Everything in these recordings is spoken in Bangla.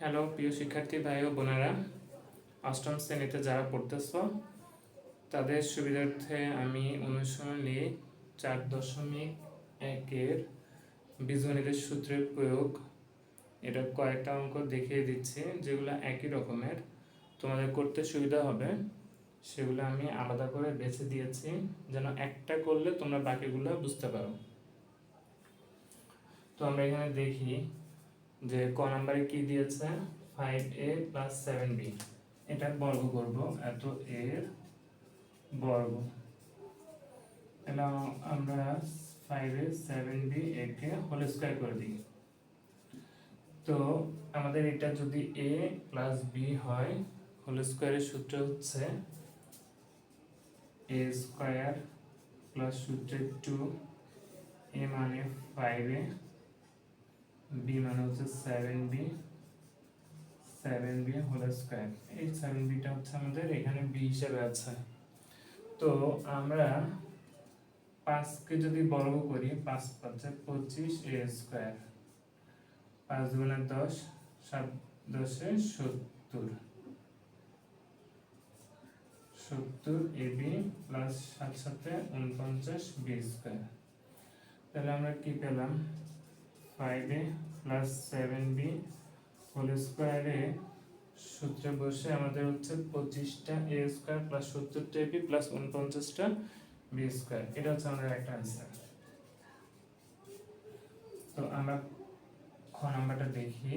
হ্যালো, প্রিয় শিক্ষার্থী ভাই ও বোনেরা। অষ্টম শ্রেণীতে যারা পড়তেছ, তাদের সুবিধার্থে আমি অনুশীলনী চার দশমিক একের বীজগণিতের সূত্রের প্রয়োগ, এটা কয়েকটা অঙ্ক দেখিয়ে দিচ্ছি, যেগুলো একই রকমের। তোমাদের করতে সুবিধা হবে, সেগুলো আমি আলাদা করে বেছে দিয়েছি, যেন একটা করলে তোমরা বাকিগুলো বুঝতে পারো। তো আমরা এখানে দেখি যে ক নাম্বারে কি দিয়েছে? Five A plus seven B এটা বর্গ করব, এত এর বর্গ। তাহলে আমরা ফাইভ এ সেভেন বি একে হোল স্কোয়ার করে দিই। তো আমাদের এটা যদি এ প্লাস বি হয় হোল স্কোয়ারের সূত্র হচ্ছে এ স্কোয়ার প্লাস সূত্রে টু এ মানে ফাইভ এ বি মানে হচ্ছে seven B seven B whole square এই সেভেন বিটা হচ্ছে আমাদের এখানে বি হিসেবে আছে। তো আমরা পাঁচকে যদি বর্গ করি, পাঁচ পাঁচে পঁচিশ এ স্কোয়ার পাঁচ গুণে দশ, সাত দশে সত্তর। সত্তর এ বি প্লাস সাত সাথে উনপঞ্চাশ বি স্কোয়ার তাহলে আমরা কি পেলাম? Five A plus seven B whole স্কোয়ারে সূত্রে বসে আমাদের হচ্ছে পঁচিশটা এ স্কোয়ার প্লাস সত্তরটা বি প্লাস উনপঞ্চাশটা বি স্কোয়ার এটা হচ্ছে আমাদের একটা আনসার তো আমরা খ নাম্বারটা দেখি।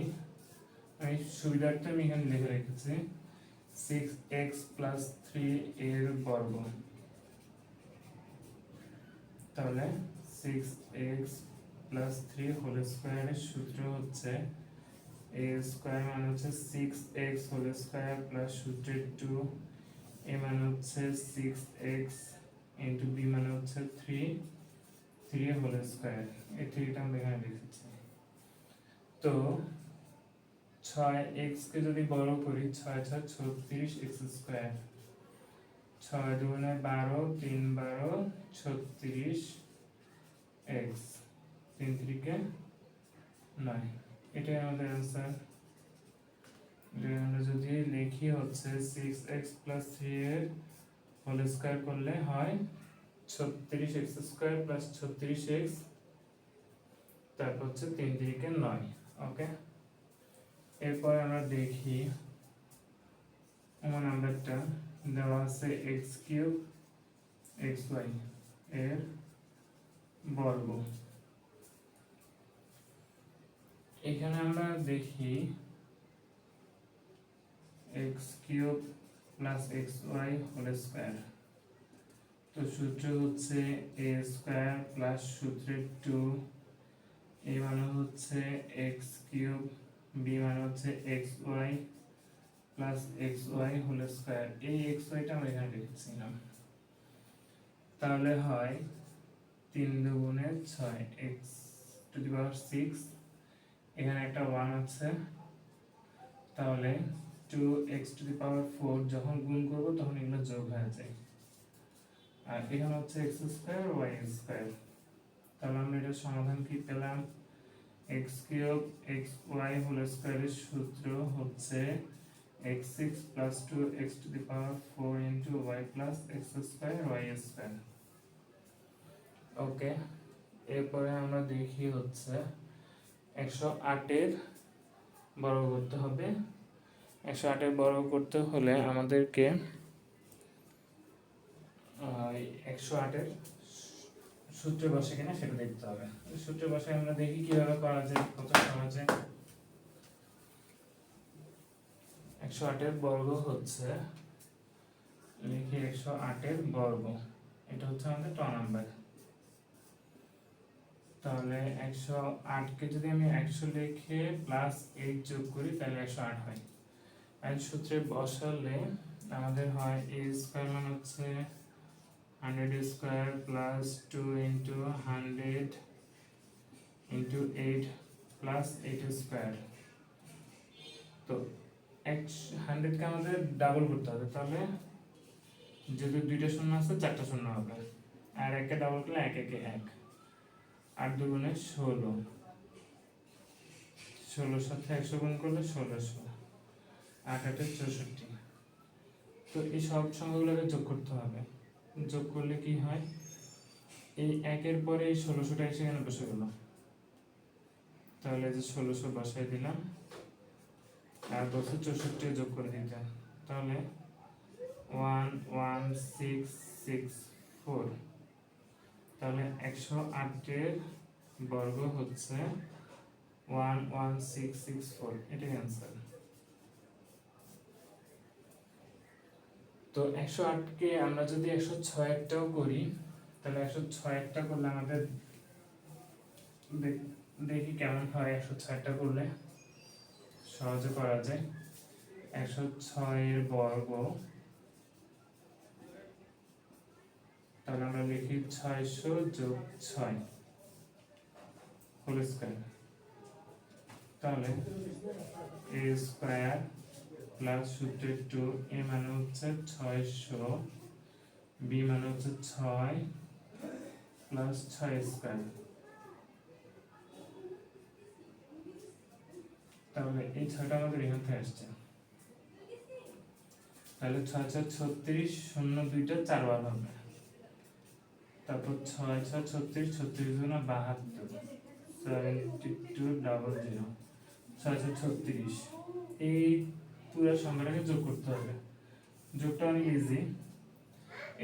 আমি সুবিধার্থে আমি এখানে লিখে রেখেছি। সিক্স এক্স প্লাস থ্রি এর বর্গ। তাহলে six X plus three whole স্কোয়ারের সূত্র হচ্ছে এ স্কোয়ার মানে হচ্ছে six X whole square plus সূত্রের টু এ মানে হচ্ছে সিক্স এক্স ইন্টু বি মানে হচ্ছে থ্রি থ্রি হোল স্কোয়ার এই থ্রিটা আমরা এখানে লিখেছি। তো ছয় এক্স কে যদি বড় করি, ছয় ছয় ছত্রিশ এক্স স্কোয়ার ছয় দুগুণে বারো, তিন বারো, ছত্রিশ এক্স তিন তিরিকে নয় এটাই আমাদের অ্যান্সার আমরা যদি লিখি হচ্ছে সিক্স এক্স প্লাস থ্রি এর হোল স্কোয়ার করলে হয় ছত্রিশ এক্স স্কোয়ার প্লাস ছত্রিশ এক্স তারপর হচ্ছে তিন তিরিকে নয় ওকে এরপর আমরা দেখি আমার নাম্বারটা দেওয়া আছে এক্স কিউব এক্স ওয়াই এর বর্গ। এখানে আমরা দেখি X cube plus X Y whole square তো সূত্র হচ্ছে এ স্কোয়ার প্লাস সূত্রের টু এ মানে হচ্ছে এক্স কিউব বি মানে হচ্ছে X Y plus X Y whole square এই এক্স ওয়াইটা আমরা এখানে লিখেছিলাম তাহলে হয় তিন দুগুণে ছয় X to the power six এখানে একটা ওয়ান আছে। তাহলে two X to the power four যখন গুণ করব তখন এগুলো যোগ হয়ে যায়। আর এখানে হচ্ছে এক্স স্কোয়ার ওয়াই স্কোয়ার তাহলে আমরা এটার সমাধান কি পেলাম? X cube X Y whole স্কোয়ারের সূত্র হচ্ছে X six plus two X to the power four into Y plus X square Y square okay এরপরে আমরা দেখি হচ্ছে একশো আটের বর্গ করতে হবে। একশো আটের বর্গ করতে হলে আমাদেরকে একশো আটের সূত্রে বসে কিনা সেটা দেখতে হবে। সূত্রে বসে আমরা দেখি কীভাবে করা যায়, কত সহজে একশো আটের বর্গ হচ্ছে, লিখি একশো আটের বর্গ। এটা হচ্ছে আমাদের ট নাম্বার। তাহলে একশো আটকে যদি আমি একশো লিখে প্লাস এইট যোগ করি, তাহলে একশো আট হয়। আর সূত্রে বসালে আমাদের হয় এ স্কোয়ার মানে হচ্ছে hundred square plus two into hundred into eight plus eight square তো এক হান্ড্রেডকে আমাদের ডাবল করতে হবে, তাহলে যদি দুইটা শূন্য আছে, চারটা শূন্য হবে। আর একে ডাবল করলে এক, একে এক। আট দুগুণে ষোলো। ষোলোর সাথে একশো গুণ করলে ষোলোশো। আট আটে চৌষট্টি। তো এই সব সংখ্যাগুলোকে যোগ করতে হবে। যোগ করলে কি হয়? এই একের পরে এই ষোলোশোটা এসে এখানে বসে গেল। তাহলে যে ষোলোশো বসাই দিলাম, আর বছর চৌষট্টি যোগ করে দিতে তাহলে one one, six six, four. তাহলে একশো আটের বর্গ হচ্ছে one one six six four. এটাই অ্যান্সার তো একশো আটকে আমরা যদি একশো ছয় করি, তাহলে একশো ছয় করলে আমাদের দেখি কেমন হয় একশো ছয়টা করলে। সহজে করা যায়। একশো ছয়ের বর্গ তাহলে আমরা লিখি ছয়শো যোগ ছয় হোল স্কোয়ার তাহলে এ স্কোয়ার প্লাস সূত্রের টু এ মানে হচ্ছে ছয়শো বি মানে হচ্ছে ছয় প্লাস ছয় স্কোয়ার তাহলে এই ছয়টা আমাদের এখান থেকে আসছে। তাহলে ছয় ছয় ছত্রিশ শূন্য দুইটা চারবার হবে। তারপর ছয় ছয়, ছত্রিশ ছত্রিশ গুণ বাহাত্তর। সেভেন্টি টু ডাবল জিরো ছয় ছয়, ছত্রিশ। এই পুরো সংখ্যাটাকে যোগ করতে হবে। যোগটা অনেক ইজি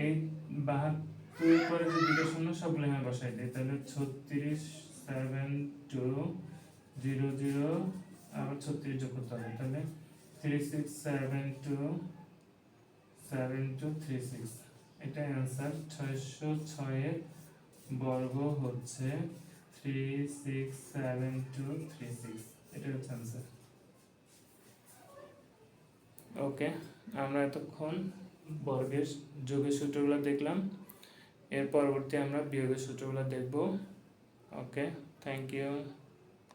এই বাহাত্তর পরে যে দুটো শূন্য সবগুলো এখানে বসাই দিই, তাহলে ছত্রিশ সেভেন টু জিরো জিরো আবার ছত্রিশ যোগ করতে হবে। তাহলে three six seven two seven two three six এটা অ্যান্সার ছয়শো ছয়ের বর্গ হচ্ছে three six seven two three six এটা হচ্ছে অ্যান্সার ওকে আমরা এতক্ষণ বর্গের যোগের সূত্রগুলো দেখলাম। এর পরবর্তী আমরা বিয়োগের সূত্রগুলো দেখব। Okay thank you